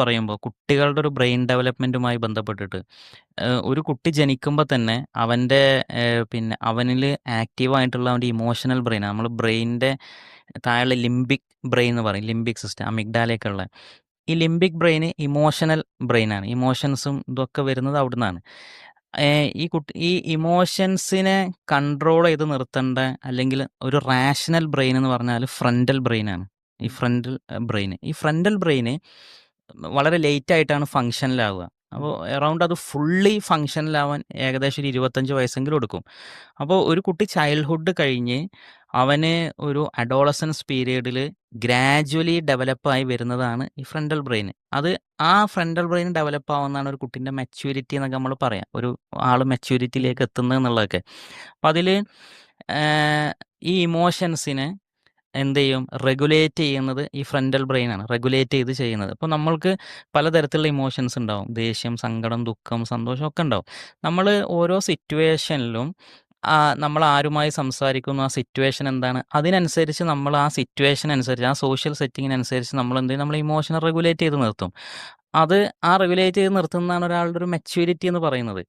പറയുമ്പോൾ കുട്ടികളുടെ ഒരു ബ്രെയിൻ ഡെവലപ്മെന്റുമായി ബന്ധപ്പെട്ടിട്ട് ഒരു കുട്ടി ജനിക്കുമ്പോൾ തന്നെ അവന്റെ ഏഹ്, പിന്നെ അവനിൽ ആക്റ്റീവായിട്ടുള്ള അവന്റെ ഇമോഷണൽ ബ്രെയിൻ നമ്മൾ ബ്രെയിനിന്റെ താഴെ ലിംബിക് ബ്രെയിൻ എന്ന് പറയും ലിംബിക് സിസ്റ്റം അമിഗ്ഡാലയൊക്കെ ഉള്ള ഈ ലിംബിക് ബ്രെയിൻ ഇമോഷണൽ ബ്രെയിനാണ്. ഇമോഷൻസും ഇതൊക്കെ വരുന്നത് അവിടുന്നാണ്. ഏഹ്, ഈ കുട്ടി ഈ ഇമോഷൻസിനെ കൺട്രോൾ ചെയ്ത് നിർത്തേണ്ട അല്ലെങ്കിൽ ഒരു റാഷണൽ ബ്രെയിൻ എന്ന് പറഞ്ഞാൽ ഫ്രണ്ടൽ ബ്രെയിനാണ്. ഈ ഫ്രണ്ടൽ ബ്രെയിൻ ഈ ഫ്രണ്ടൽ ബ്രെയിന് വളരെ ലേറ്റ് ആയിട്ടാണ് ഫങ്ഷനിലാവുക അപ്പോൾ എറൗണ്ട് അത് ഫുള്ളി ഫങ്ഷനിലാവാൻ ഏകദേശം ഒരു ഇരുപത്തഞ്ച് വയസ്സെങ്കിലും എടുക്കും. അപ്പോൾ ഒരു കുട്ടി ചൈൽഡ്ഹുഡ് കഴിഞ്ഞ് അവന് ഒരു അഡോളസൻസ് പീരീഡിൽ ഗ്രാജുവലി ഡെവലപ്പായി വരുന്നതാണ് ഈ ഫ്രണ്ടൽ ബ്രെയിൻ അത് ആ ഫ്രണ്ടൽ ബ്രെയിൻ ഡെവലപ്പ് ആവുന്നതാണ് ഒരു കുട്ടീന്റെ മെച്യൂരിറ്റി എന്നൊക്കെ നമ്മൾ പറയാം. ഒരു ആൾ മെച്യൂരിറ്റിയിലേക്ക് എത്തുന്നത് എന്നുള്ളതൊക്കെ. അപ്പം അതിൽ ഈ ഇമോഷൻസിനെ എന്ത് ചെയ്യും? റെഗുലേറ്റ് ചെയ്യുന്നത് ഈ ഫ്രണ്ടൽ ബ്രെയിൻ ആണ്. റെഗുലേറ്റ് ചെയ്ത് ചെയ്യുന്നത്. അപ്പോൾ നമ്മൾക്ക് പലതരത്തിലുള്ള ഇമോഷൻസ് ഉണ്ടാവും. ദേഷ്യം സങ്കടം ദുഃഖം സന്തോഷം ഒക്കെ ഉണ്ടാവും. നമ്മൾ ഓരോ സിറ്റുവേഷനിലും നമ്മൾ ആരുമായി സംസാരിക്കുന്നു ആ സിറ്റുവേഷൻ എന്താണ്? അതിനനുസരിച്ച് നമ്മൾ ആ സിറ്റുവേഷൻ അനുസരിച്ച് ആ സോഷ്യൽ സെറ്റിങ്ങിനനുസരിച്ച് നമ്മൾ എന്ത് ചെയ്യും? നമ്മൾ ഇമോഷനെ റെഗുലേറ്റ് ചെയ്ത് നിർത്തും. അത് ആ റെഗുലേറ്റ് ചെയ്ത് നിർത്തുന്നതാണ് ഒരാളുടെ ഒരു മെച്യൂരിറ്റി എന്ന് പറയുന്നത്.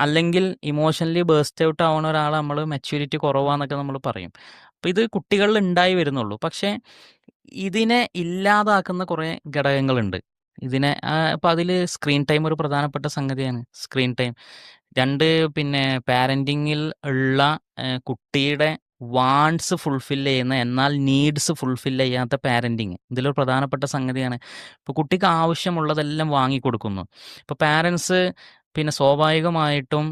അല്ലെങ്കിൽ ഇമോഷണലി ബേസ്റ്റ് ഔട്ട് ആവുന്ന ഒരാൾ നമ്മൾ മെച്യൂരിറ്റി കുറവാന്നൊക്കെ നമ്മൾ പറയും. അപ്പോൾ ഇത് കുട്ടികളിൽ ഉണ്ടായി വരുന്നുള്ളൂ. പക്ഷേ ഇതിനെ ഇല്ലാതാക്കുന്ന കുറേ ഘടകങ്ങളുണ്ട്. ഇതിനെ അപ്പം അതിൽ സ്ക്രീൻ ടൈം ഒരു പ്രധാനപ്പെട്ട സംഗതിയാണ്. Screen time. രണ്ട് പിന്നെ പാരന്റിങ്ങിൽ ഉള്ള കുട്ടിയുടെ വാണ്ട്സ് ഫുൾഫിൽ ചെയ്യുന്ന എന്നാൽ നീഡ്സ് ഫുൾഫിൽ ചെയ്യാത്ത പാരന്റിങ്. ഇതിലൊരു പ്രധാനപ്പെട്ട സംഗതിയാണ്. ഇപ്പോൾ കുട്ടിക്ക് ആവശ്യമുള്ളതെല്ലാം വാങ്ങിക്കൊടുക്കുന്നു. ഇപ്പോൾ പാരൻസ് പിന്നെ സ്വാഭാവികമായിട്ടും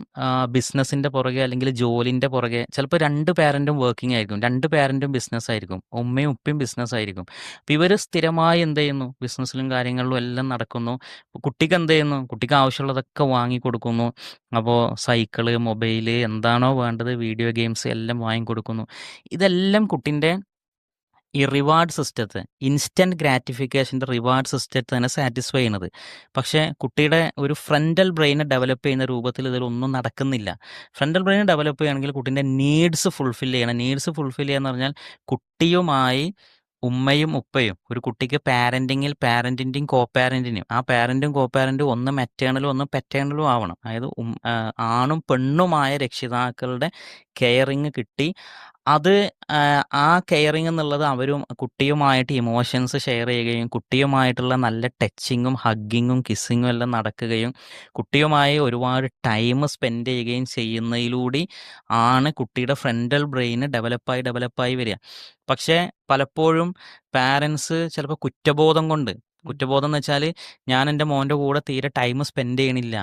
ബിസിനസ്സിന്റെ പുറകെ അല്ലെങ്കിൽ ജോലിന്റെ പുറകെ ചിലപ്പോൾ രണ്ട് പേരന്റും വർക്കിംഗ് ആയിരിക്കും. രണ്ട് പേരന്റും ബിസിനസ് ആയിരിക്കും. ഉമ്മയും ഉപ്പയും ബിസിനസ് ആയിരിക്കും. അപ്പോൾ ഇവർ സ്ഥിരമായി എന്ത് ചെയ്യുന്നു? ബിസിനസ്സിലും കാര്യങ്ങളിലും എല്ലാം നടക്കുന്നു. കുട്ടിക്ക് എന്ത് ചെയ്യുന്നു? കുട്ടിക്ക് ആവശ്യമുള്ളതൊക്കെ വാങ്ങിക്കൊടുക്കുന്നു അപ്പോൾ സൈക്കിൾ മൊബൈൽ എന്താണോ വേണ്ടത് വീഡിയോ ഗെയിംസ് എല്ലാം വാങ്ങിക്കൊടുക്കുന്നു. ഇതെല്ലാം കുട്ടിന്റെ ഈ റിവാർഡ് സിസ്റ്റത്തെ ഇൻസ്റ്റന്റ് ഗ്രാറ്റിഫിക്കേഷന്റെ റിവാർഡ് സിസ്റ്റത്തെ തന്നെ സാറ്റിസ്ഫൈ ചെയ്യുന്നത്. പക്ഷേ കുട്ടിയുടെ ഒരു ഫ്രണ്ടൽ ബ്രെയിനെ ഡെവലപ്പ് ചെയ്യുന്ന രൂപത്തിൽ ഇതിലൊന്നും നടക്കുന്നില്ല. ഫ്രണ്ടൽ ബ്രെയിൻ ഡെവലപ്പ് ചെയ്യുകയാണെങ്കിൽ കുട്ടീന്റെ നീഡ്സ് ഫുൾഫിൽ ചെയ്യണം. നീഡ്സ് ഫുൾഫിൽ ചെയ്യുക എന്ന് പറഞ്ഞാൽ കുട്ടിയുമായി ഉമ്മയും ഉപ്പയും ഒരു കുട്ടിക്ക് പാരന്റിങ്ങിൽ പാരന്റിന്റെയും കോ പാരന്റിനെയും ആ പാരന്റും കോ പാരന്റും ഒന്ന് മെറ്റേണലും ഒന്ന് പെറ്റേണലും ആവണം. അതായത് ആണും പെണ്ണുമായ രക്ഷിതാക്കളുടെ കെയറിങ് കിട്ടി. അത് ആ, കെയറിങ് എന്നുള്ളത് അവരും കുട്ടിയുമായിട്ട് ഇമോഷൻസ് ഷെയർ ചെയ്യുകയും കുട്ടിയുമായിട്ടുള്ള നല്ല ടച്ചിങ്ങും ഹഗ്ഗിങ്ങും കിസ്സിങ്ങും എല്ലാം നടക്കുകയും കുട്ടിയുമായി ഒരുപാട് ടൈം സ്പെൻഡ് ചെയ്യുകയും ചെയ്യുന്നതിലൂടെ ആണ് കുട്ടിയുടെ ഫ്രണ്ടൽ ബ്രെയിന് ഡെവലപ്പായി ഡെവലപ്പായി വരിക. പക്ഷേ പലപ്പോഴും പാരൻസ് ചിലപ്പോൾ കുറ്റബോധം കൊണ്ട് കുറ്റബോധം എന്ന് വെച്ചാൽ ഞാൻ എന്റെ മോന്റെ കൂടെ തീരെ ടൈം സ്പെൻഡ് ചെയ്യണില്ല.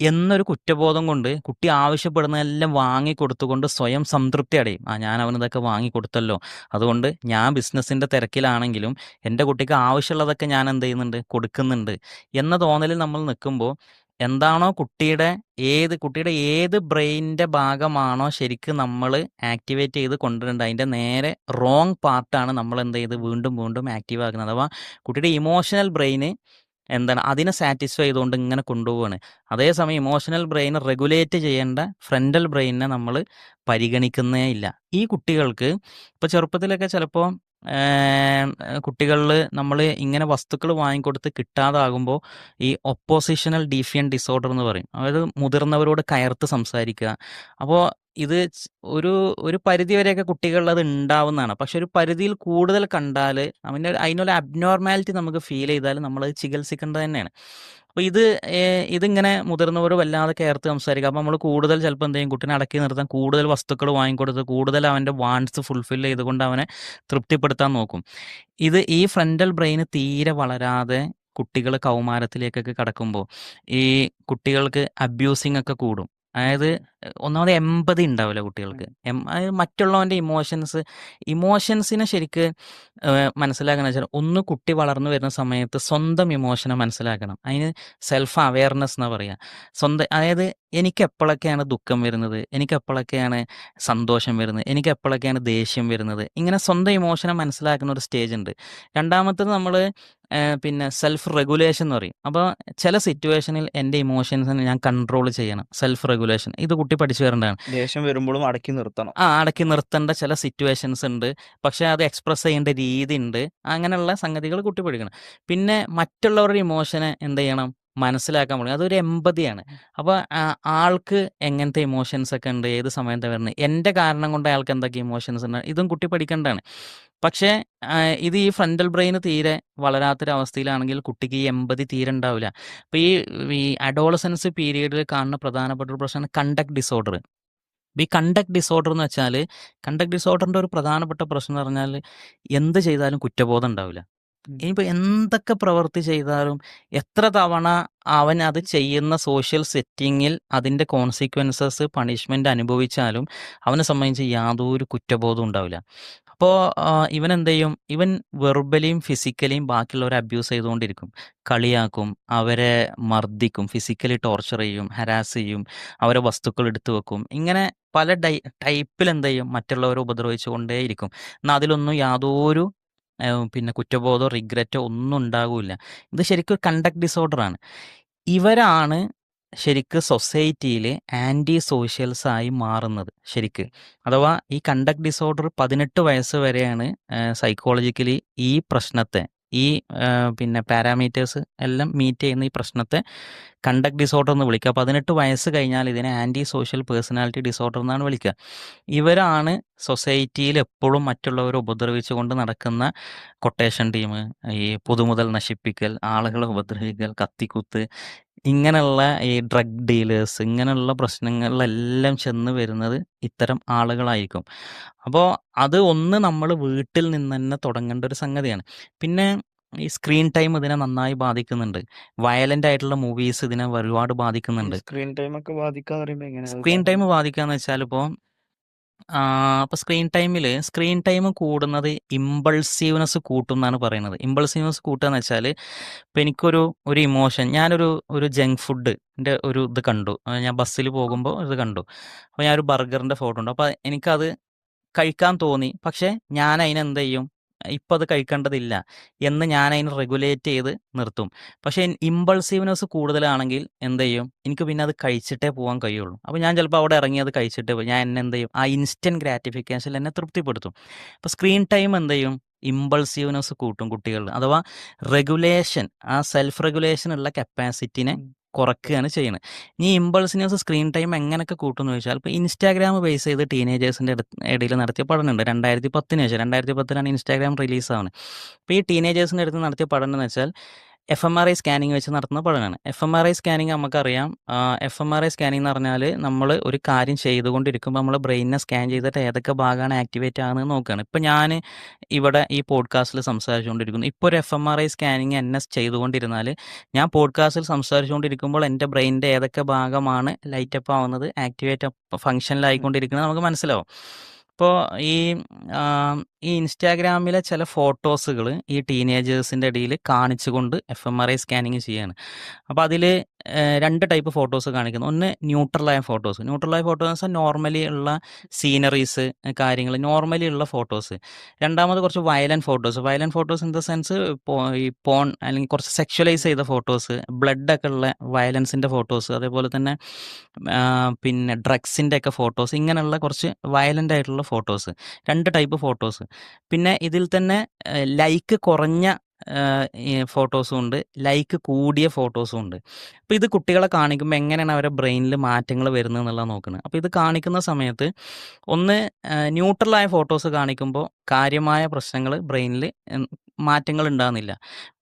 എന്നൊരു കുറ്റബോധം കൊണ്ട് കുട്ടി ആവശ്യപ്പെടുന്നതെല്ലാം വാങ്ങിക്കൊടുത്തുകൊണ്ട് സ്വയം സംതൃപ്തി അടയും. ആ ഞാൻ അവനതൊക്കെ വാങ്ങി കൊടുത്തല്ലോ അതുകൊണ്ട് ഞാൻ ബിസിനസ്സിന്റെ തിരക്കിലാണെങ്കിലും എന്റെ കുട്ടിക്ക് ആവശ്യമുള്ളതൊക്കെ ഞാൻ എന്ത് ചെയ്യുന്നുണ്ട് കൊടുക്കുന്നുണ്ട്. എന്ന തോന്നലിൽ നമ്മൾ നിൽക്കുമ്പോൾ എന്താണോ കുട്ടിയുടെ ഏത് കുട്ടിയുടെ ഏത് ബ്രെയിനിന്റെ ഭാഗമാണോ ശരിക്കും നമ്മൾ ആക്ടിവേറ്റ് ചെയ്ത് കൊണ്ടുവരേണ്ടത് അതിന്റെ നേരെ റോങ് പാർട്ടാണ് നമ്മൾ എന്ത് ചെയ്ത് വീണ്ടും വീണ്ടും ആക്റ്റീവ് ആക്കുന്നത്. അഥവാ കുട്ടിയുടെ ഇമോഷണൽ ബ്രെയിന് എന്താണ് അതിനെ സാറ്റിസ്ഫൈ ചെയ്തുകൊണ്ട് ഇങ്ങനെ കൊണ്ടുപോവാണ്. അതേസമയം ഇമോഷണൽ ബ്രെയിൻ റെഗുലേറ്റ് ചെയ്യേണ്ട ഫ്രണ്ടൽ ബ്രെയിനിനെ നമ്മൾ പരിഗണിക്കുന്നേ ഇല്ല. ഈ കുട്ടികൾക്ക് ഇപ്പോൾ ചെറുപ്പത്തിലൊക്കെ ചിലപ്പോൾ കുട്ടികളിൽ നമ്മൾ ഇങ്ങനെ വസ്തുക്കൾ വാങ്ങിക്കൊടുത്ത് കിട്ടാതാകുമ്പോൾ ഈ ഒപ്പോസിഷണൽ ഡീഫിയൻ ഡിസോർഡർ എന്ന് പറയും. അതായത് മുതിർന്നവരോട് കയർത്ത് സംസാരിക്കുക. അപ്പോൾ ഇത് ഒരു ഒരു പരിധി വരെയൊക്കെ കുട്ടികളിൽ അത് ഉണ്ടാവുന്നതാണ് പക്ഷെ ഒരു പരിധിയിൽ കൂടുതൽ കണ്ടാൽ അവന്റെ അതിനൊരു അബ്നോർമാലിറ്റി നമുക്ക് ഫീൽ ചെയ്താൽ നമ്മൾ ചികിത്സിക്കേണ്ടത് തന്നെയാണ്. അപ്പോൾ ഇത് ഇതിങ്ങനെ മുതിർന്നവർ വല്ലാതെ കയർത്ത് സംസാരിക്കുക അപ്പോൾ നമ്മൾ കൂടുതൽ ചിലപ്പോൾ എന്തെങ്കിലും കുട്ടീനെ അടക്കി നിർത്താൻ കൂടുതൽ വസ്തുക്കൾ വാങ്ങിക്കൊടുത്ത് കൂടുതൽ അവന്റെ വാണ്ട്സ് ഫുൾഫിൽ ചെയ്തുകൊണ്ട് അവനെ തൃപ്തിപ്പെടുത്താൻ നോക്കും. ഇത് ഈ ഫ്രണ്ടൽ ബ്രെയിന് തീരെ വളരാതെ കുട്ടികൾ കൗമാരത്തിലേക്കൊക്കെ കടക്കുമ്പോൾ ഈ കുട്ടികൾക്ക് അബ്യൂസിങ് ഒക്കെ കൂടും. അതായത് ഒന്നാമത് എമ്പതി ഉണ്ടാവില്ല കുട്ടികൾക്ക്. എം അതായത് മറ്റുള്ളവന്റെ ഇമോഷൻസ് ഇമോഷൻസിനെ ശരിക്ക് മനസ്സിലാക്കണം വെച്ചാൽ ഒന്ന് കുട്ടി വളർന്നു വരുന്ന സമയത്ത് സ്വന്തം ഇമോഷനെ മനസ്സിലാക്കണം. അതിന് സെൽഫ് അവയർനെസ് എന്ന് പറയുക സ്വന്തം അതായത് എനിക്ക് എപ്പോഴൊക്കെയാണ് ദുഃഖം വരുന്നത്? എനിക്ക് എപ്പോഴൊക്കെയാണ് സന്തോഷം വരുന്നത്? എനിക്ക് എപ്പോഴൊക്കെയാണ് ദേഷ്യം വരുന്നത്? ഇങ്ങനെ സ്വന്തം ഇമോഷനെ മനസ്സിലാക്കുന്ന ഒരു സ്റ്റേജ് ഉണ്ട്. രണ്ടാമത്തത് നമ്മൾ പിന്നെ സെൽഫ് റെഗുലേഷൻ എന്ന് പറയും. അപ്പോൾ ചില സിറ്റുവേഷനിൽ എന്റെ ഇമോഷൻസിനെ ഞാൻ കൺട്രോൾ ചെയ്യണം. സെൽഫ് റെഗുലേഷൻ ഇത് കുട്ടി പഠിച്ചു വരേണ്ടതാണ് ദേഷ്യം വരുമ്പോഴും അടക്കി നിർത്തണം. ആ അടക്കി നിർത്തേണ്ട ചില സിറ്റുവേഷൻസ് ഉണ്ട്. പക്ഷേ അത് എക്സ്പ്രസ് ചെയ്യേണ്ട രീതി ഉണ്ട്. അങ്ങനെയുള്ള സംഗതികൾ കുട്ടി പഠിക്കണം. പിന്നെ മറ്റുള്ളവരുടെ ഇമോഷനെ എന്ത് ചെയ്യണം? മനസ്സിലാക്കാൻ പഠിക്കണം. അതൊരു എമ്പതിയാണ്. അപ്പോൾ ആൾക്ക് എങ്ങനത്തെ ഇമോഷൻസ് ഒക്കെ ഉണ്ട്? ഏത് സമയത്ത് വരുന്നത്? എന്റെ കാരണം കൊണ്ട് അയാൾക്ക് എന്തൊക്കെ ഇമോഷൻസ് ഉണ്ട്? ഇതും കുട്ടി പഠിക്കേണ്ടതാണ്. പക്ഷേ ഇത് ഈ ഫ്രണ്ടൽ ബ്രെയിൻ തീരെ വളരാത്തൊരവസ്ഥയിലാണെങ്കിൽ കുട്ടിക്ക് ഈ എമ്പതി തീരെ ഉണ്ടാവില്ല. അപ്പോൾ ഈ ഈ അഡോളസൻസ് പീരീഡിൽ കാണുന്ന പ്രധാനപ്പെട്ട ഒരു പ്രശ്നമാണ് കണ്ടക്ട് ഡിസോർഡർ. ഈ കണ്ടക്ട് ഡിസോർഡർ എന്ന് വെച്ചാൽ കണ്ടക്ട് ഡിസോർഡറിന്റെ ഒരു പ്രധാനപ്പെട്ട പ്രശ്നം എന്ന് പറഞ്ഞാൽ എന്ത് ചെയ്താലും കുറ്റബോധം ഉണ്ടാവില്ല. ഇനിയിപ്പോൾ എന്തൊക്കെ പ്രവൃത്തി ചെയ്താലും എത്ര തവണ അവൻ അത് ചെയ്യുന്ന സോഷ്യൽ സെറ്റിങ്ങിൽ അതിന്റെ കോൺസിക്വൻസസ് പണിഷ്മെന്റ് അനുഭവിച്ചാലും അവനെ സംബന്ധിച്ച് യാതൊരു കുറ്റബോധവും ഉണ്ടാവില്ല. അപ്പോൾ ഇവൻ എന്ത് ചെയ്യും? ഇവൻ വെർബലിയും ഫിസിക്കലിയും ബാക്കിയുള്ളവരെ അബ്യൂസ് ചെയ്തുകൊണ്ടിരിക്കും. കളിയാക്കും, അവരെ മർദ്ദിക്കും, ഫിസിക്കലി ടോർച്ചർ ചെയ്യും, ഹരാസ് ചെയ്യും, അവരെ വസ്തുക്കൾ എടുത്തു വെക്കും. ഇങ്ങനെ പല ടൈ ടൈപ്പിൽ എന്ത് ചെയ്യും? മറ്റുള്ളവരെ ഉപദ്രവിച്ചുകൊണ്ടേയിരിക്കും എന്നാൽ അതിലൊന്നും യാതൊരു പിന്നെ കുറ്റബോധമോ റിഗ്രറ്റോ ഒന്നും ഉണ്ടാകില്ല. ഇത് ശരിക്കും കണ്ടക്ട് ഡിസോർഡറാണ്. ഇവരാണ് ശരിക്ക് സൊസൈറ്റിയിൽ ആന്റി സോഷ്യൽസായി മാറുന്നത് ശരിക്ക്. അഥവാ ഈ കണ്ടക്ട് ഡിസോർഡർ 18 വയസ്സ് വരെയാണ് സൈക്കോളജിക്കലി ഈ പ്രശ്നത്തെ ഈ പിന്നെ പാരാമീറ്റേഴ്സ് എല്ലാം മീറ്റ് ചെയ്യുന്ന ഈ പ്രശ്നത്തെ കണ്ടക്ട് ഡിസോർഡർ എന്ന് വിളിക്കുക. 18 വയസ്സ് കഴിഞ്ഞാൽ ഇതിനെ ആന്റി സോഷ്യൽ പേഴ്സണാലിറ്റി ഡിസോർഡർ എന്നാണ് വിളിക്കുക. ഇവരാണ് സൊസൈറ്റിയിൽ എപ്പോഴും മറ്റുള്ളവരെ ഉപദ്രവിച്ചുകൊണ്ട് നടക്കുന്ന കൊട്ടേഷൻ ടീം, ഈ പുതുമുതൽ നശിപ്പിക്കൽ, ആളുകളെ ഉപദ്രവിക്കൽ, കത്തിക്കുത്ത് ഇങ്ങനെയുള്ള ഈ ഡ്രഗ് ഡീലേഴ്സ് ഇങ്ങനെയുള്ള പ്രശ്നങ്ങളിലെല്ലാം ചെന്ന് വരുന്നത് ഇത്തരം ആളുകളായിരിക്കും. അപ്പോൾ അത് ഒന്ന് നമ്മൾ വീട്ടിൽ നിന്ന് തന്നെ തുടങ്ങേണ്ട ഒരു സംഗതിയാണ്. പിന്നെ ഈ സ്ക്രീൻ ടൈം ഇതിനെ നന്നായി ബാധിക്കുന്നുണ്ട്. വയലന്റ് ആയിട്ടുള്ള മൂവീസ് ഇതിനെ ഒരുപാട് ബാധിക്കുന്നുണ്ട്. സ്ക്രീൻ ടൈം ഒക്കെ ബാധിക്കാന്ന് പറയുമ്പോൾ സ്ക്രീൻ ടൈം? ബാധിക്കാന്ന് വെച്ചാൽ ഇപ്പോൾ അപ്പോൾ സ്ക്രീൻ ടൈമിൽ സ്ക്രീൻ ടൈം കൂടുന്നത് ഇമ്പൾസീവ്നെസ് കൂട്ടും എന്നാണ് പറയുന്നത്. ഇമ്പൾസീവ്നെസ് കൂട്ടുക എന്ന് വെച്ചാൽ ഇപ്പം എനിക്കൊരു ഒരു ഇമോഷൻ ഞാനൊരു ഒരു ജങ്ക് ഫുഡിന്റെ ഒരു ഇത് കണ്ടു. ഞാൻ ബസ്സിൽ പോകുമ്പോൾ ഇത് കണ്ടു. അപ്പോൾ ഞാനൊരു ബർഗറിന്റെ ഫോട്ടോ കണ്ടു. അപ്പോൾ എനിക്കത് കഴിക്കാൻ തോന്നി. പക്ഷേ ഞാൻ ഇപ്പോൾ അത് കഴിക്കേണ്ടതില്ല എന്ന് ഞാൻ അതിനെ റെഗുലേറ്റ് ചെയ്ത് നിർത്തും. പക്ഷേ ഇമ്പൾസീവ്നെസ് കൂടുതലാണെങ്കിൽ എന്ത് ചെയ്യും? എനിക്ക് പിന്നെ അത് കഴിച്ചിട്ടേ പോകാൻ കഴിയുള്ളൂ. അപ്പോൾ ഞാൻ ചിലപ്പോൾ അവിടെ ഇറങ്ങി അത് കഴിച്ചിട്ട്. ഞാൻ എന്നെ എന്ത് ചെയ്യും? ആ ഇൻസ്റ്റന്റ് ഗ്രാറ്റിഫിക്കേഷൻ എന്നെ തൃപ്തിപ്പെടുത്തും. അപ്പോൾ സ്ക്രീൻ ടൈം എന്ത് ചെയ്യും? ഇമ്പൾസീവ്നെസ് കൂട്ടും കുട്ടികളിൽ. അഥവാ റെഗുലേഷൻ ആ സെൽഫ് റെഗുലേഷൻ ഉള്ള കപ്പാസിറ്റിനെ. കുറയ്ക്കുകയാണ് ചെയ്യുന്നത്. ഇനി ഇമ്പൾസിനെസ് സ്ക്രീൻ ടൈം എങ്ങനെയൊക്കെ കൂട്ടുമെന്ന് ചോദിച്ചാൽ ഇപ്പോൾ ഇൻസ്റ്റാഗ്രാം ബേസ് ചെയ്ത് ടീനേജേഴ്സിന്റെ ഇടയിൽ നടത്തിയ പഠനമുണ്ട്. 2010 ശേഷം 2010ലാണ് ഇൻസ്റ്റാഗ്രാം റിലീസ് ആവുന്നത്. അപ്പോൾ ഈ ടീനേജേഴ്സിന്റെ അടുത്ത് നടത്തിയ പഠനം എന്ന് വെച്ചാൽ F M R I scanning വെച്ച് നടത്തുന്ന പഠനമാണ്. F M R I scanning നമുക്കറിയാം. F M R I scanning എന്ന് പറഞ്ഞാൽ നമ്മൾ ഒരു കാര്യം ചെയ്തുകൊണ്ടിരിക്കുമ്പോൾ നമ്മൾ ബ്രെയിനിനെ സ്കാൻ ചെയ്തിട്ട് ഏതൊക്കെ ഭാഗമാണ് ആക്ടിവേറ്റ് ആകുന്നത് നോക്കുകയാണ്. ഇപ്പോൾ ഞാൻ ഇവിടെ ഈ പോഡ്കാസ്റ്റിൽ സംസാരിച്ചുകൊണ്ടിരിക്കുന്നു. ഇപ്പോൾ ഒരു F M R I scanning എന്നെ ചെയ്തുകൊണ്ടിരുന്നാൽ ഞാൻ പോഡ്കാസ്റ്റിൽ സംസാരിച്ചുകൊണ്ടിരിക്കുമ്പോൾ എന്റെ ബ്രെയിനിന്റെ ഏതൊക്കെ ഭാഗമാണ് ലൈറ്റ് അപ്പ് ആവുന്നത് ആക്ടിവേറ്റ് ഫംഗ്ഷനിലായിക്കൊണ്ടിരിക്കുന്നത് നമുക്ക് മനസ്സിലാവും. ഇപ്പോൾ ഈ ഈ ഇൻസ്റ്റാഗ്രാമിലെ ചില ഫോട്ടോസുകൾ ഈ ടീനേജേഴ്സിന്റെ ഇടയിൽ കാണിച്ചുകൊണ്ട് F M R I scanning ചെയ്യാണ്. അപ്പോൾ അതിൽ രണ്ട് ടൈപ്പ് ഫോട്ടോസ് കാണിക്കുന്നു. ഒന്ന് ന്യൂട്രലായ ഫോട്ടോസ്. ന്യൂട്രലായ ഫോട്ടോസ് എന്ന് നോർമലി ഉള്ള സീനറീസ് കാര്യങ്ങൾ നോർമലി ഉള്ള ഫോട്ടോസ്. രണ്ടാമത് കുറച്ച് violent photos. Violent photos in the sense ഈ പോൺ അല്ലെങ്കിൽ കുറച്ച് സെക്ഷലൈസ് ചെയ്ത ഫോട്ടോസ്, ബ്ലഡൊക്കെ ഉള്ള വയലൻസിന്റെ ഫോട്ടോസ് അതേപോലെ തന്നെ പിന്നെ ഡ്രഗ്സിന്റെ ഒക്കെ ഫോട്ടോസ് ഇങ്ങനെയുള്ള കുറച്ച് വയലന്റ് ആയിട്ടുള്ള ഫോട്ടോസ്. രണ്ട് ടൈപ്പ് ഫോട്ടോസ്. പിന്നെ ഇതിൽ തന്നെ ലൈക്ക് കുറഞ്ഞ ഫോട്ടോസും ഉണ്ട്. ലൈക്ക് കൂടിയ ഫോട്ടോസും ഉണ്ട്. അപ്പോൾ ഇത് കുട്ടികളെ കാണിക്കുമ്പോൾ എങ്ങനെയാണ് അവരെ ബ്രെയിനിൽ മാറ്റങ്ങൾ വരുന്നത് എന്നുള്ളത് നോക്കുന്നത്. അപ്പോൾ ഇത് കാണിക്കുന്ന സമയത്ത് ഒന്ന് ന്യൂട്രലായ ഫോട്ടോസ് കാണിക്കുമ്പോൾ കാര്യമായ പ്രശ്നങ്ങൾ ബ്രെയിനിൽ മാറ്റങ്ങൾ ഉണ്ടാകുന്നില്ല.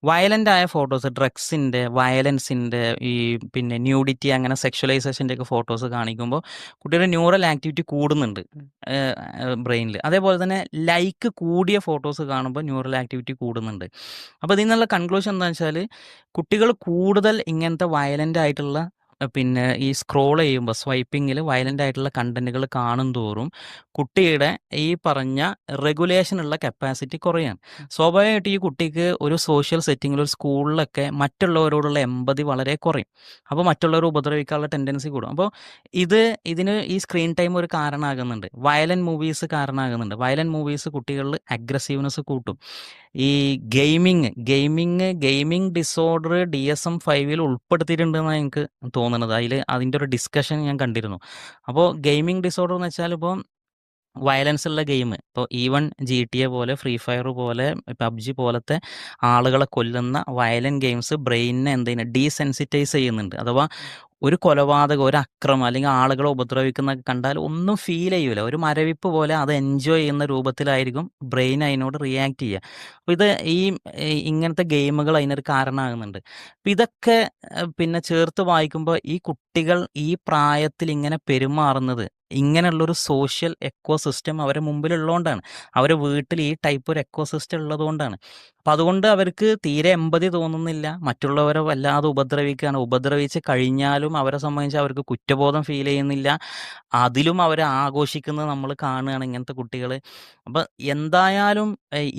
വയലന്റ് ആയ ഫോട്ടോസ് ഡ്രഗ്സിന്റെ, വയലൻസിന്റെ ഈ പിന്നെ ന്യൂഡിറ്റി അങ്ങനെ സെക്ഷലൈസേഷന്റെ ഒക്കെ ഫോട്ടോസ് കാണിക്കുമ്പോൾ കുട്ടിയുടെ ന്യൂറൽ ആക്ടിവിറ്റി കൂടുന്നുണ്ട് ബ്രെയിനിൽ. അതേപോലെ തന്നെ ലൈക്ക് കൂടിയ ഫോട്ടോസ് കാണുമ്പോൾ ന്യൂറൽ ആക്ടിവിറ്റി കൂടുന്നുണ്ട്. അപ്പോൾ ഇതിൽ നിന്നുള്ള കൺക്ലൂഷൻ എന്താണെന്ന് വെച്ചാൽ കുട്ടികൾ കൂടുതൽ ഇങ്ങനത്തെ വയലന്റ് ആയിട്ടുള്ള പിന്നെ ഈ സ്ക്രോൾ ചെയ്യുമ്പോൾ സ്വൈപ്പിങ്ങിൽ വയലന്റ് ആയിട്ടുള്ള കണ്ടന്റുകൾ കാണുന്തോറും കുട്ടിയുടെ ഈ പറഞ്ഞ റെഗുലേഷനുള്ള കപ്പാസിറ്റി കുറയാണ്. സ്വാഭാവികമായിട്ട് ഈ കുട്ടിക്ക് ഒരു സോഷ്യൽ സെറ്റിങ്ങിൽ ഒരു സ്കൂളിലൊക്കെ മറ്റുള്ളവരോടുള്ള എമ്പതി വളരെ കുറയും. അപ്പോൾ മറ്റുള്ളവരെ ഉപദ്രവിക്കാനുള്ള ടെൻഡൻസി കൂടും. അപ്പോൾ ഇത് ഇതിന് ഈ സ്ക്രീൻ ടൈം ഒരു കാരണമാകുന്നുണ്ട്. വയലന്റ് മൂവീസ് കാരണമാകുന്നുണ്ട്. വയലന്റ് മൂവീസ് കുട്ടികളിൽ അഗ്രസീവ്നെസ് കൂട്ടും. ഈ gaming gaming gaming disorder D S M ഫൈവിൽ ഉൾപ്പെടുത്തിയിട്ടുണ്ടെന്നാണ് എനിക്ക് തോന്നുന്നത്. അതിൽ അതിന്റെ ഒരു ഡിസ്കഷൻ ഞാൻ കണ്ടിരുന്നു. അപ്പോൾ ഗെയിമിംഗ് ഡിസോർഡർ എന്ന് വെച്ചാൽ ഇപ്പോൾ വയലൻസ് ഉള്ള ഗെയിം ഇപ്പോൾ ഈവൻ ജി ടി എ പോലെ ഫ്രീ ഫയർ പോലെ പബ്ജി പോലത്തെ ആളുകളെ കൊല്ലുന്ന വയലന്റ് ഗെയിംസ് ബ്രെയിനിനെ എന്ത് ചെയ്യുന്നത് ഡീസെൻസിറ്റൈസ് ചെയ്യുന്നുണ്ട്. അഥവാ ഒരു കൊലപാതകം ഒരു അക്രമം അല്ലെങ്കിൽ ആളുകളെ ഉപദ്രവിക്കുന്ന കണ്ടാൽ ഒന്നും ഫീൽ ചെയ്യൂല. ഒരു മരവിപ്പ് പോലെ അത് എൻജോയ് ചെയ്യുന്ന രൂപത്തിലായിരിക്കും ബ്രെയിൻ അതിനോട് റിയാക്ട് ചെയ്യുക. അപ്പോൾ ഇത് ഈ ഇങ്ങനത്തെ ഗെയിമുകൾ അതിനൊരു കാരണമാകുന്നുണ്ട്. അപ്പം ഇതൊക്കെ പിന്നെ ചേർത്ത് വായിക്കുമ്പോൾ ഈ കുട്ടികൾ ഈ പ്രായത്തിൽ ഇങ്ങനെ പെരുമാറുന്നത് ഇങ്ങനെയുള്ളൊരു സോഷ്യൽ എക്കോ സിസ്റ്റം അവരെ മുമ്പിലുള്ളതുകൊണ്ടാണ് അവരെ വീട്ടിൽ ഈ ടൈപ്പ് ഒരു എക്കോ സിസ്റ്റം ഉള്ളതുകൊണ്ടാണ്. അപ്പം അതുകൊണ്ട് അവർക്ക് തീരെ എമ്പതി തോന്നുന്നില്ല. മറ്റുള്ളവരെ വല്ലാതെ ഉപദ്രവിക്കുകയാണ് ഉപദ്രവിച്ച് കഴിഞ്ഞാലും അവരെ സംബന്ധിച്ച് അവർക്ക് കുറ്റബോധം ഫീൽ ചെയ്യുന്നില്ല. അതിലും അവരെ ആഘോഷിക്കുന്നത് നമ്മൾ കാണുകയാണ് ഇങ്ങനത്തെ കുട്ടികൾ. അപ്പം എന്തായാലും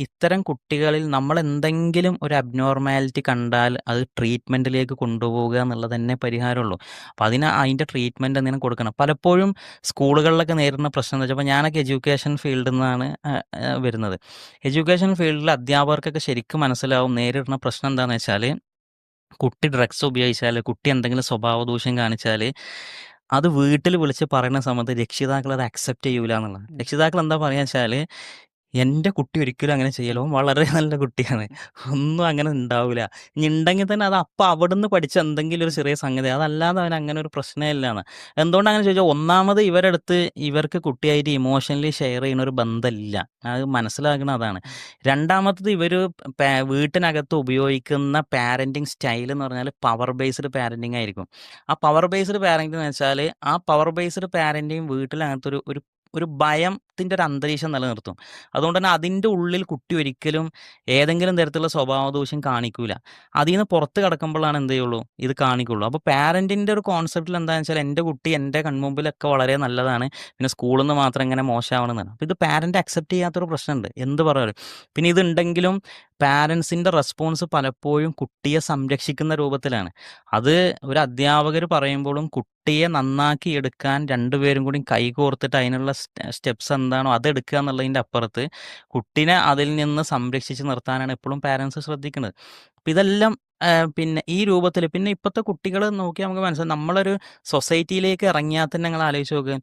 ഇത്തരം കുട്ടികളിൽ നമ്മൾ എന്തെങ്കിലും ഒരു അബ്നോർമാലിറ്റി കണ്ടാൽ അത് ട്രീറ്റ്മെന്റിലേക്ക് കൊണ്ടുപോകുക എന്നുള്ളത് തന്നെ പരിഹാരമുള്ളൂ. അപ്പം അതിന് അതിന്റെ ട്രീറ്റ്മെന്റ് എന്തെങ്കിലും കൊടുക്കണം. പലപ്പോഴും സ്കൂളുകളിലൊക്കെ നേരിടുന്ന പ്രശ്നം എന്ന് വെച്ചപ്പോൾ ഞാനൊക്കെ എഡ്യൂക്കേഷൻ ഫീൽഡിൽ നിന്നാണ് വരുന്നത്. എഡ്യൂക്കേഷൻ ഫീൽഡിൽ അധ്യാപകർക്കൊക്കെ ശരിക്കും മനസ്സിലാവും നേരിടുന്ന പ്രശ്നം എന്താണെന്ന് വെച്ചാൽ കുട്ടി ഡ്രഗ്സ് ഉപയോഗിച്ചാൽ കുട്ടി എന്തെങ്കിലും സ്വഭാവ ദൂഷ്യം കാണിച്ചാൽ അത് വീട്ടിൽ വിളിച്ച് പറയുന്ന സമയത്ത് രക്ഷിതാക്കൾ അത് അക്സെപ്റ്റ് ചെയ്യൂല എന്നുള്ളത് രക്ഷിതാക്കൾ എന്താ പറയുക വെച്ചാൽ എന്റെ കുട്ടി ഒരിക്കലും അങ്ങനെ ചെയ്യലോ വളരെ നല്ല കുട്ടിയാണ്. ഒന്നും അങ്ങനെ ഉണ്ടാവില്ല ഇനി ഉണ്ടെങ്കിൽ തന്നെ അത് അപ്പം അവിടുന്ന് പഠിച്ച എന്തെങ്കിലും ഒരു ചെറിയ സംഗതി. അതല്ലാതെ അവൻ അങ്ങനെ ഒരു പ്രശ്നമില്ലാണ് എന്തുകൊണ്ട് അങ്ങനെ ചോദിച്ചാൽ ഒന്നാമത് ഇവരടുത്ത് ഇവർക്ക് കുട്ടിയായിട്ട് ഇമോഷണലി ഷെയർ ചെയ്യുന്ന ഒരു ബന്ധമില്ല. അത് മനസ്സിലാക്കുന്ന അതാണ്. രണ്ടാമത്തത് ഇവർ വീട്ടിനകത്ത് ഉപയോഗിക്കുന്ന പാരന്റിങ് സ്റ്റൈൽ എന്ന് പറഞ്ഞാൽ പവർ ബേസ്ഡ് പാരന്റിങ് ആയിരിക്കും. ആ പവർ ബേസ്ഡ് പാരന്റിങ് എന്ന് വെച്ചാൽ ആ പവർ ബേസ്ഡ് പാരന്റിങ് വീട്ടിനകത്തൊരു ഒരു ഒരു ഭയത്തിന്റെ ഒരു അന്തരീക്ഷം നിലനിർത്തും. അതുകൊണ്ട് തന്നെ അതിന്റെ ഉള്ളിൽ കുട്ടി ഒരിക്കലും ഏതെങ്കിലും തരത്തിലുള്ള സ്വഭാവദോഷം കാണിക്കൂല. അതിൽ നിന്ന് പുറത്ത് കിടക്കുമ്പോഴാണ് എന്തേ ഉള്ളൂ ഇത് കാണിക്കുള്ളൂ. അപ്പോൾ പാരന്റിന്റെ ഒരു കോൺസെപ്റ്റിൽ എന്താണെന്ന് വെച്ചാൽ എന്റെ കുട്ടി എന്റെ കൺമുമ്പിലൊക്കെ വളരെ നല്ലതാണ്. പിന്നെ സ്കൂളിൽ നിന്ന് മാത്രം ഇങ്ങനെ മോശമാവണമെന്നാണ് അപ്പോൾ ഇത് പാരന്റ് അക്സെപ്റ്റ് ചെയ്യാത്തൊരു പ്രശ്നമുണ്ട്. എന്ത് പറയാറ് പിന്നെ ഇതുണ്ടെങ്കിലും പാരൻസിന്റെ റെസ്പോൺസ് പലപ്പോഴും കുട്ടിയെ സംരക്ഷിക്കുന്ന രൂപത്തിലാണ്. അത് ഒരു അധ്യാപകർ പറയുമ്പോഴും കുട്ടിയെ നന്നാക്കി എടുക്കാൻ രണ്ടുപേരും കൂടി കൈകോർത്തിട്ട് അതിനുള്ള സ്റ്റെപ്സ് എന്താണോ അതെടുക്കുക എന്നുള്ളതിന്റെ അപ്പുറത്ത് കുട്ടിനെ അതിൽ നിന്ന് സംരക്ഷിച്ച് നിർത്താനാണ് എപ്പോഴും പാരൻസ് ശ്രദ്ധിക്കുന്നത്. അപ്പം ഇതെല്ലാം പിന്നെ ഈ രൂപത്തിൽ പിന്നെ ഇപ്പോഴത്തെ കുട്ടികൾ നോക്കി നമുക്ക് മനസ്സിലാവും. നമ്മളൊരു സൊസൈറ്റിയിലേക്ക് ഇറങ്ങിയാൽ തന്നെ നിങ്ങൾ ആലോചിച്ച് നോക്ക്.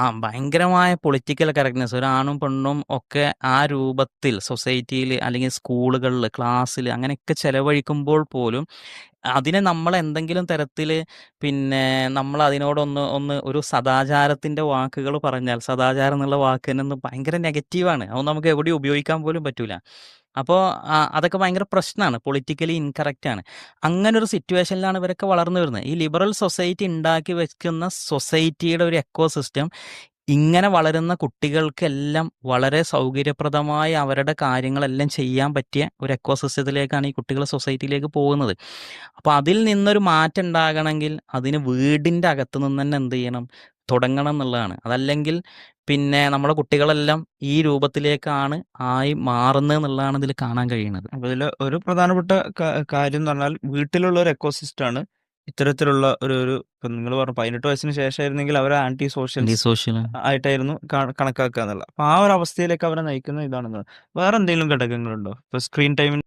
ആ ഭയങ്കരമായ പൊളിറ്റിക്കൽ കറക്റ്റ്നെസ് ഒരു ആണും പെണ്ണും ഒക്കെ ആ രൂപത്തിൽ സൊസൈറ്റിയിൽ അല്ലെങ്കിൽ സ്കൂളുകളിൽ ക്ലാസ്സിൽ അങ്ങനെയൊക്കെ ചെലവഴിക്കുമ്പോൾ പോലും അതിനെ നമ്മൾ എന്തെങ്കിലും തരത്തിൽ പിന്നെ നമ്മൾ അതിനോടൊന്ന് ഒന്ന് ഒരു സദാചാരത്തിന്റെ വാക്കുകൾ പറഞ്ഞാൽ സദാചാരം എന്നുള്ള വാക്ക് തന്നെ ഒന്ന് ഭയങ്കര നെഗറ്റീവാണ്. അത് നമുക്ക് എവിടെ ഉപയോഗിക്കാൻ പോലും പറ്റൂല. അപ്പോൾ അതൊക്കെ ഭയങ്കര പ്രശ്നമാണ് പൊളിറ്റിക്കലി ഇൻകറക്റ്റ് ആണ് അങ്ങനെ ഒരു സിറ്റുവേഷനിലാണ് ഇവരൊക്കെ വളർന്നു വരുന്നത്. ഈ ലിബറൽ സൊസൈറ്റി ഉണ്ടാക്കി വെക്കുന്ന സൊസൈറ്റിയുടെ ഒരു എക്കോ സിസ്റ്റം ഇങ്ങനെ വളരുന്ന കുട്ടികൾക്കെല്ലാം വളരെ സൗകര്യപ്രദമായി അവരുടെ കാര്യങ്ങളെല്ലാം ചെയ്യാൻ പറ്റിയ ഒരു എക്കോസിസ്റ്റത്തിലേക്കാണ് ഈ കുട്ടികൾ സൊസൈറ്റിയിലേക്ക് പോകുന്നത്. അപ്പോൾ അതിൽ നിന്നൊരു മാറ്റം ഉണ്ടാകണമെങ്കിൽ അതിന് വീടിന്റെ അകത്ത് നിന്ന് തന്നെ എന്ത് ചെയ്യണം? തുടങ്ങണം എന്നുള്ളതാണ്. അതല്ലെങ്കിൽ പിന്നെ നമ്മുടെ കുട്ടികളെല്ലാം ഈ രൂപത്തിലേക്കാണ് ആയി മാറുന്നത് എന്നുള്ളതാണ് ഇതിൽ കാണാൻ കഴിയുന്നത്. അപ്പോൾ ഇതിൽ ഒരു പ്രധാനപ്പെട്ട കാര്യം എന്ന് പറഞ്ഞാൽ വീട്ടിലുള്ള ഒരു എക്കോസിസ്റ്റം ആണ് ഇത്തരത്തിലുള്ള ഒരു ഒരു ഇപ്പൊ നിങ്ങൾ പറഞ്ഞു പതിനെട്ട് വയസ്സിന് ശേഷമായിരുന്നെങ്കിൽ അവർ ആന്റി സോഷ്യൽ സോഷ്യൽ ആയിട്ടായിരുന്നു കണക്കാക്കുക എന്നുള്ള അപ്പൊ ആ ഒരു അവസ്ഥയിലേക്ക് അവരെ നയിക്കുന്ന ഇതാണെന്ന്. വേറെ എന്തെങ്കിലും ഘടകങ്ങളുണ്ടോ? ഇപ്പൊ സ്ക്രീൻ ടൈമിന്